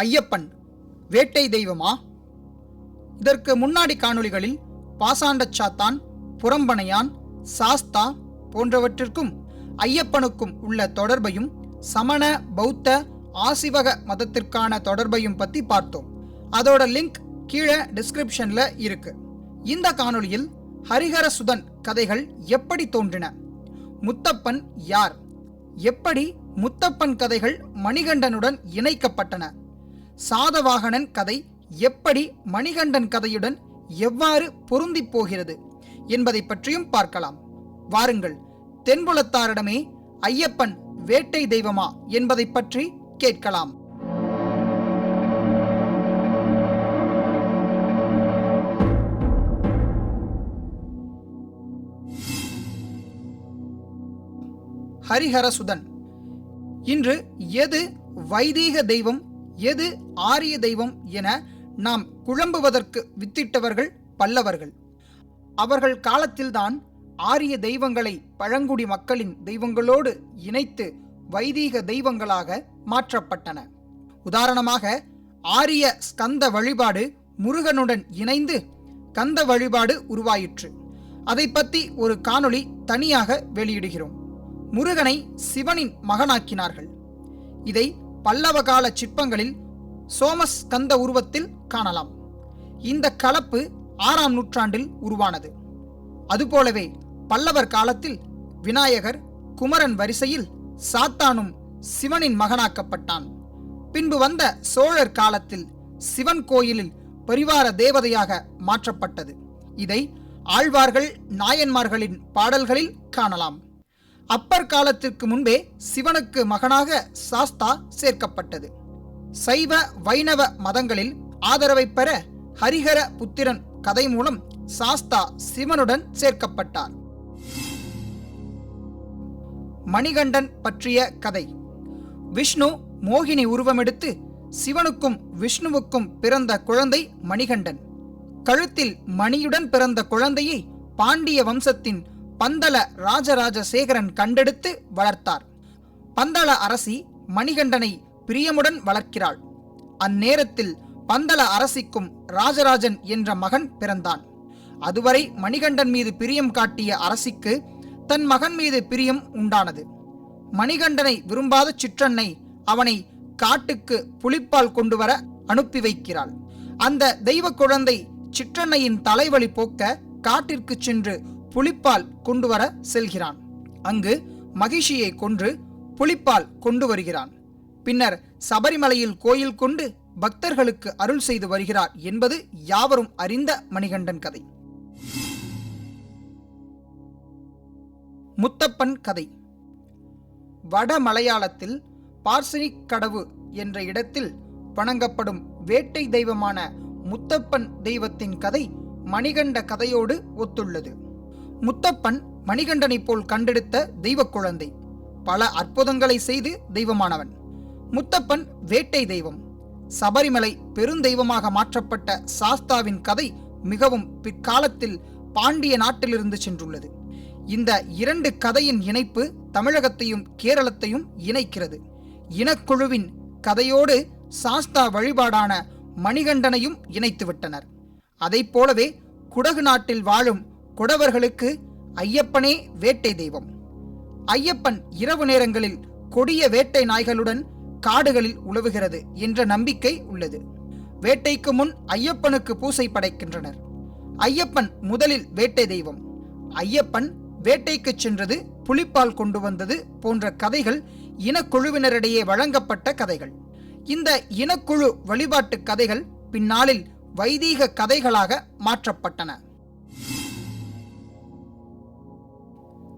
ஐயப்பன் வேட்டை தெய்வமா? இதற்கு முன்னாடி காணொளிகளில் பாசாண்ட சாத்தான் புறம்பனையான் சாஸ்தா போன்றவற்றிற்கும் ஐயப்பனுக்கும் உள்ள தொடர்பையும் சமண பௌத்த ஆசிவக மதத்திற்கான தொடர்பையும் பற்றி பார்த்தோம். அதோட லிங்க் கீழே டிஸ்கிரிப்ஷன்ல இருக்கு. இந்த காணொளியில் ஹரிஹர சுதன் கதைகள் எப்படி தோன்றின? முத்தப்பன் யார்? எப்படி முத்தப்பன் கதைகள் மணிகண்டனுடன் இணைக்கப்பட்டன? சாதவாகனன் கதை எப்படி மணிகண்டன் கதையுடன் எவ்வாறு பொருந்திப் போகிறது என்பதை பற்றியும் பார்க்கலாம். வாருங்கள் தென்புலத்தாரிடமே ஐயப்பன் வேட்டை தெய்வமா என்பதை பற்றி கேட்கலாம். ஹரிஹரசுதன் இன்று எது வைதீக தெய்வம் எது ஆரிய தெய்வம் என நாம் குழம்புவதற்கு வித்திட்டவர்கள் பல்லவர்கள். அவர்கள் காலத்தில்தான் ஆரிய தெய்வங்களை பழங்குடி மக்களின் தெய்வங்களோடு இணைத்து வைதீக தெய்வங்களாக மாற்றப்பட்டன. உதாரணமாக ஆரிய ஸ்கந்த வழிபாடு முருகனுடன் இணைந்து கந்த வழிபாடு உருவாயிற்று. அதை பற்றி ஒரு காணொளி தனியாக வெளியிடுகிறோம். முருகனை சிவனின் மகனாக்கினார்கள். இதை பல்லவ கால சிற்பங்களில் சோமஸ்கந்த உருவத்தில் காணலாம். இந்த கலப்பு ஆறாம் நூற்றாண்டில் உருவானது. அதுபோலவே பல்லவர் காலத்தில் விநாயகர் குமரன் வரிசையில் சாத்தானும் சிவனின் மகனாக்கப்பட்டான். பின்பு வந்த சோழர் காலத்தில் சிவன் கோயிலில் பரிவார தேவதையாக மாற்றப்பட்டது. இதை ஆழ்வார்கள் நாயன்மார்களின் பாடல்களில் காணலாம். அப்பர் காலத்திற்கு முன்பே சிவனுக்கு மகனாக சாஸ்தா சேர்க்கப்பட்டது. சைவ வைணவ மதங்களில் ஆதரவை பெற ஹரிஹர புத்திரன் கதை மூலம் சாஸ்தா சிவனுடன் சேர்க்கப்பட்டார். மணிகண்டன் பற்றிய கதை. விஷ்ணு மோகினி உருவமெடுத்து சிவனுக்கும் விஷ்ணுவுக்கும் பிறந்த குழந்தை மணிகண்டன். கழுத்தில் மணியுடன் பிறந்த குழந்தையை பாண்டிய வம்சத்தின் பந்தள ராஜராஜ சேகரன் கண்டெடுத்து வளர்த்தார். பந்தள அரசி மணிகண்டனை பிரியமுடன் வளர்க்கிறாள். அந்நேரத்தில் பந்தள அரசிக்கும் ராஜராஜன் என்ற மகன் பிறந்தான். அதுவரை மணிகண்டன் மீது பிரியம் காட்டிய அரசிக்கு தன் மகன் மீது பிரியம் உண்டானது. மணிகண்டனை விரும்பாத சிற்றன்னை அவனை காட்டுக்கு புலிப்பால் கொண்டு வர அனுப்பி வைக்கிறாள். அந்த தெய்வ குழந்தை சிற்றன்னையின் தலைவலி போக்க காட்டிற்கு சென்று புலிப்பால் கொண்டு வர செல்கிறான். அங்கு மகிஷியை கொன்று புலிப்பால் கொண்டு வருகிறான். பின்னர் சபரிமலையில் கோயில் கொண்டு பக்தர்களுக்கு அருள் செய்து வருகிறார் என்பது யாவரும் அறிந்த மணிகண்டன் கதை. முத்தப்பன் கதை. வட மலையாளத்தில் பார்சினிக் கடவு என்ற இடத்தில் வணங்கப்படும் வேட்டை தெய்வமான முத்தப்பன் தெய்வத்தின் கதை மணிகண்ட கதையோடு ஒத்துள்ளது. முத்தப்பன் மணிகண்டனைப் போல் கண்டெடுத்த தெய்வ குழந்தை. பல அற்புதங்களை செய்து தெய்வமானவன். முத்தப்பன் வேட்டை தெய்வம். சபரிமலை பெருந்தெய்வமாக மாற்றப்பட்ட சாஸ்தாவின் கதை மிகவும் பிற்காலத்தில் பாண்டிய நாட்டிலிருந்து சென்றுள்ளது. இந்த இரண்டு கதையின் இணைப்பு தமிழகத்தையும் கேரளத்தையும் இணைக்கிறது. இனக்குழுவின் கதையோடு சாஸ்தா வழிபாடான மணிகண்டனையும் இணைத்துவிட்டனர். அதைப் போலவே குடகு நாட்டில் வாழும் குடவர்களுக்கு ஐயப்பனே வேட்டை தெய்வம். ஐயப்பன் இரவு நேரங்களில் கொடிய வேட்டை நாய்களுடன் காடுகளில் உலவுகிறது என்ற நம்பிக்கை உள்ளது. வேட்டைக்கு முன் ஐயப்பனுக்கு பூசை படைக்கின்றனர். ஐயப்பன் முதலில் வேட்டை தெய்வம். ஐயப்பன் வேட்டைக்கு சென்றது புலிப்பால் கொண்டு வந்தது போன்ற கதைகள் இனக்குழுவினரிடையே வழங்கப்பட்ட கதைகள். இந்த இனக்குழு வழிபாட்டு கதைகள் பின்னாளில் வைதீக கதைகளாக மாற்றப்பட்டன.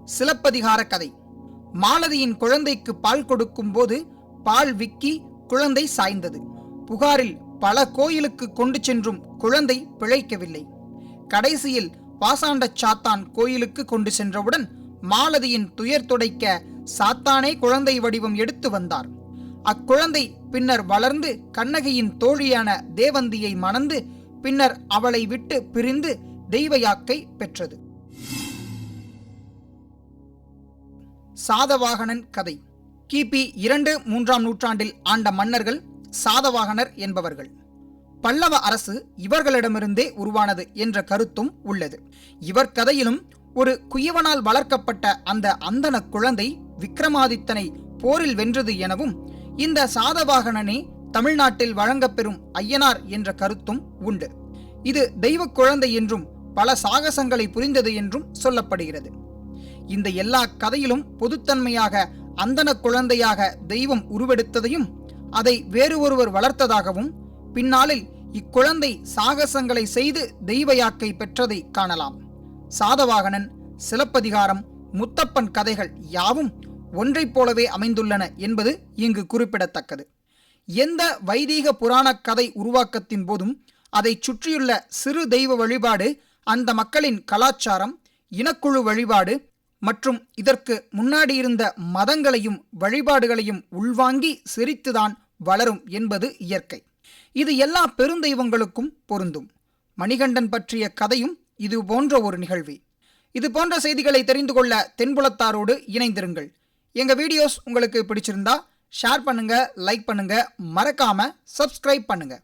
சிலப்பதிகார கதை. மாலதியின் குழந்தைக்கு பால் கொடுக்கும் போது பால் விக்கி குழந்தை சாய்ந்தது. புகாரில் பல கோயிலுக்கு கொண்டு சென்றும் குழந்தை பிழைக்கவில்லை. கடைசியில் பாசாண்ட சாத்தான் கோயிலுக்கு கொண்டு சென்றவுடன் மாலதியின் துயர் துடைக்க சாத்தானே குழந்தை வடிவம் எடுத்து வந்தார். அக்குழந்தை பின்னர் வளர்ந்து கண்ணகியின் தோழியான தேவந்தியை மணந்து பின்னர் அவளை விட்டு பிரிந்து தெய்வ யாக்கை பெற்றது. சாதவாகனன் கதை. கிபி இரண்டு மூன்றாம் நூற்றாண்டில் ஆண்ட மன்னர்கள் சாதவாகனர் என்பவர்கள். பல்லவ அரசு இவர்களிடமிருந்தே உருவானது என்ற கருத்தும் உள்ளது. இவர் கதையிலும் ஒரு குயவனால் வளர்க்கப்பட்ட அந்த அந்தன குழந்தை விக்ரமாதித்தனை போரில் வென்றது எனவும் இந்த சாதவாகனனே தமிழ்நாட்டில் வழங்கப்பெறும் ஐயனார் என்ற கருத்தும் உண்டு. இது தெய்வ குழந்தை என்றும் பல சாகசங்களை புரிந்தது என்றும் சொல்லப்படுகிறது. இந்த எல்லா கதையிலும் பொதுத்தன்மையாக அந்தன குழந்தையாக தெய்வம் உருவெடுத்ததையும் அதை வேறு ஒருவர் வளர்த்ததாகவும் பின்னாளில் இக்குழந்தை சாகசங்களை செய்து தெய்வயாக்கை பெற்றதை காணலாம். சாதவாகனன் சிலப்பதிகாரம் முத்தப்பன் கதைகள் யாவும் ஒன்றைப் போலவே அமைந்துள்ளன என்பது இங்கு குறிப்பிடத்தக்கது. எந்த வைதீக புராணக் கதை உருவாக்கத்தின் போதும் அதை சுற்றியுள்ள சிறு தெய்வ வழிபாடு அந்த மக்களின் கலாச்சாரம் இனக்குழு வழிபாடு மற்றும் இதற்கு முன்னாடி இருந்த மதங்களையும் வழிபாடுகளையும் உள்வாங்கி சிரித்துதான் வளரும் என்பது இயற்கை. இது எல்லா பெருந்தெய்வங்களுக்கும் பொருந்தும். மணிகண்டன் பற்றிய கதையும் இது போன்ற ஒரு நிகழ்வு. இது போன்ற செய்திகளை தெரிந்து கொள்ள தென்புலத்தாரோடு இணைந்திருங்கள். எங்கள் வீடியோஸ் உங்களுக்கு பிடிச்சிருந்தா ஷேர் பண்ணுங்கள் லைக் பண்ணுங்கள் மறக்காமல் சப்ஸ்கிரைப் பண்ணுங்கள்